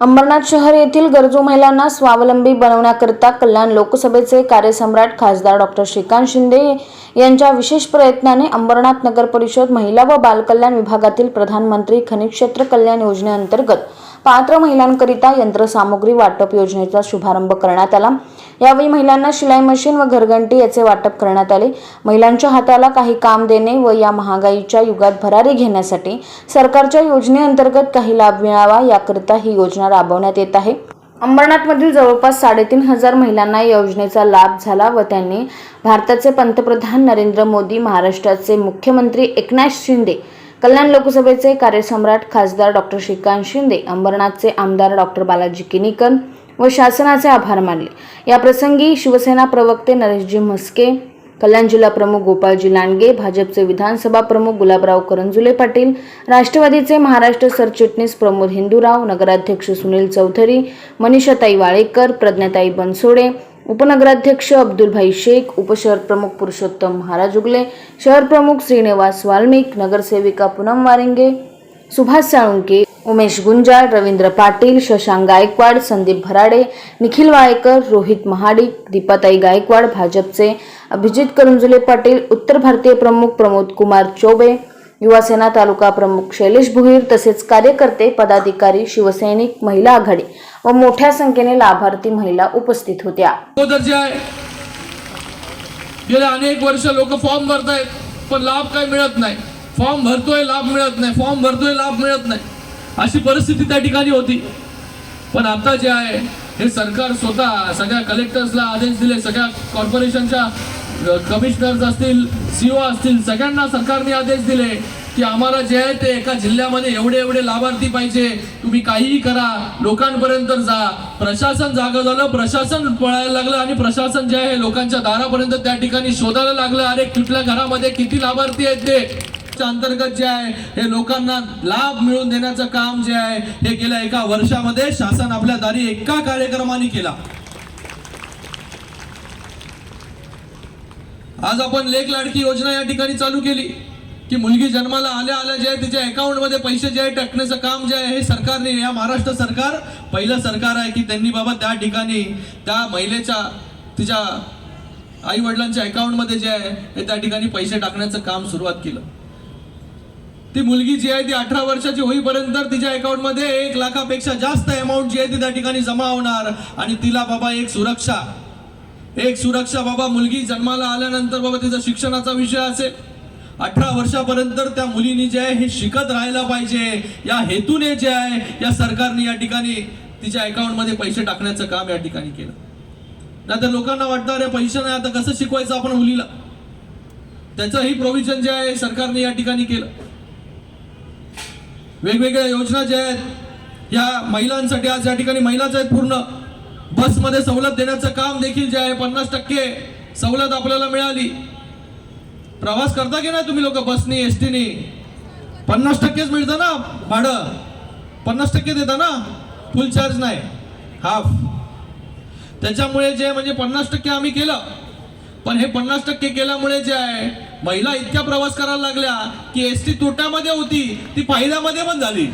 अंबरनाथ शहर येथील गरजू महिलांना स्वावलंबी बनवण्याकरिता कल्याण लोकसभेचे कार्यसम्राट खासदार डॉक्टर श्रीकांत शिंदे यांच्या विशेष प्रयत्नाने अंबरनाथ नगर परिषद महिला व बालकल्याण विभागातील प्रधानमंत्री खनिज क्षेत्र कल्याण योजनेअंतर्गत पात्र महिलांकरिता यंत्रसामुग्री वाटप योजनेचा शुभारंभ करण्यात आला. यावेळी महिलांना शिलाई मशीन व घरघंटी याचे वाटप करण्यात आले. महिलांच्या हाताला काही काम देणे व या महागाईच्या युगात भरारी घेण्यासाठी सरकारच्या योजनेअंतर्गत काही लाभ मिळावा याकरिता ही योजना राबवण्यात येत आहे. अंबरनाथमधील जवळपास साडेतीन हजार महिलांना या योजनेचा लाभ झाला व त्यांनी भारताचे पंतप्रधान नरेंद्र मोदी महाराष्ट्राचे मुख्यमंत्री एकनाथ शिंदे कल्याण लोकसभेचे कार्यसम्राट खासदार डॉक्टर श्रीकांत शिंदे अंबरनाथचे आमदार डॉक्टर बालाजी किनीकर व शासनाचे आभार मानले. याप्रसंगी शिवसेना प्रवक्ते नरेशजी म्हस्के कल्याण जिल्हा प्रमुख गोपाळजी लांडगे भाजपचे विधानसभा प्रमुख गुलाबराव करंजुले पाटील राष्ट्रवादीचे महाराष्ट्र सरचिटणीस प्रमोद हिंदूराव नगराध्यक्ष सुनील चौधरी मनीषाताई वाळेकर प्रज्ञाताई बनसोडे उपनगराध्यक्ष अब्दुलभाई शेख उपशहर प्रमुख पुरुषोत्तम महाराज उगले शहर प्रमुख श्रीनिवास वाल्मिक नगरसेविका पूनम वारिंगे सुभाष साळुंके उमेश गुंजाळ रवींद्र पाटील शशांक गायकवाड संदीप भराडे निखिल वाळेकर रोहित महाडिक दीपाताई गायकवाड भाजपचे अभिजित करंजुले पाटील उत्तर भारतीय प्रमुख प्रमोद कुमार चौबे युवासेना तालुका प्रमुख शैलेश भुईर तसेच कार्यकर्ते पदाधिकारी शिवसैनिक महिला आघाडी व मोठ्या संख्येने लाभार्थी महिला उपस्थित होत्या. गेल्या अनेक वर्ष लोक फॉर्म भरतायत पण लाभ काय मिळत नाही. फॉर्म भरतोय लाभ मिळत नाही. फॉर्म भरतोय लाभ मिळत नाही. अशी परिस्थिती त्या ठिकाणी होती. पण आता जे आहे हे सरकार स्वतः सगळ्या कलेक्टर्सला आदेश दिले सगळ्या कॉर्पोरेशनच्या कमिशनर्स असतील सीओ असतील सगळ्यांना सरकारने आदेश दिले की आम्हाला जे आहे ते एका जिल्ह्यामध्ये एवढे एवढे लाभार्थी पाहिजे. तुम्ही काहीही करा लोकांपर्यंत जा. प्रशासन जागं झालं प्रशासन पळायला लागलं आणि प्रशासन जे आहे लोकांच्या दारापर्यंत त्या ठिकाणी शोधायला लागलं. अरे कुठल्या घरामध्ये किती लाभार्थी आहेत ते? अंतर्गत जे आहे हे लोकांना लाभ मिळवून देण्याचं काम जे आहे हे गेल्या एका वर्षामध्ये शासन आपल्या दारी एका कार्यक्रमाने केला. आज आपण लेख लाडकी योजना या ठिकाणी चालू केली. की मुलगी जन्माला आल्या आल्या जे आहे तिच्या अकाउंटमध्ये पैसे जे आहे टाकण्याचं काम जे आहे हे सरकारने या महाराष्ट्र सरकार पहिलं सरकार आहे की त्यांनी बाबा त्या ठिकाणी त्या महिलेच्या तिच्या आई वडिलांच्या अकाउंटमध्ये जे आहे हे त्या ठिकाणी पैसे टाकण्याचं काम सुरुवात केलं. ती मुलगी जी आहे ती अठरा वर्षाची होईपर्यंत तिच्या अकाउंटमध्ये एक लाखापेक्षा जास्त अमाऊंट जी आहे ती त्या ठिकाणी जमा होणार आणि तिला बाबा एक सुरक्षा एक सुरक्षा बाबा मुलगी जन्माला आल्यानंतर बाबा तिचा शिक्षणाचा विषय असेल. अठरा वर्षापर्यंत त्या मुलीने जे आहे हे शिकत राहायला पाहिजे. या हेतूने जे आहे या सरकारने या ठिकाणी तिच्या अकाउंटमध्ये पैसे टाकण्याचं काम या ठिकाणी केलं. नाहीतर लोकांना वाटतं अरे पैसे नाही आता कसं शिकवायचं आपण मुलीला? त्याचंही प्रोव्हिजन जे आहे सरकारने या ठिकाणी केलं. वेगवेगळ्या योजना ज्या आहेत या महिलांसाठी आज या ठिकाणी महिलाच आहेत पूर्ण. बसमध्ये सवलत देण्याचं काम देखील जे आहे पन्नास टक्के सवलत आपल्याला मिळाली. प्रवास करता की नाही तुम्ही लोक बसनी एस टीनी पन्नास टक्केच मिळतं ना भाडं? पन्नास टक्के देता ना? फुल चार्ज नाही. हाफ त्याच्यामुळे जे म्हणजे पन्नास टक्के आम्ही केलं. पण हे पन्नास टक्के केल्यामुळे जे आहे महिला इतक्या प्रवास करायला लागल्या की एस टी तोट्यामध्ये होती ती फायद्यामध्ये पण झाली.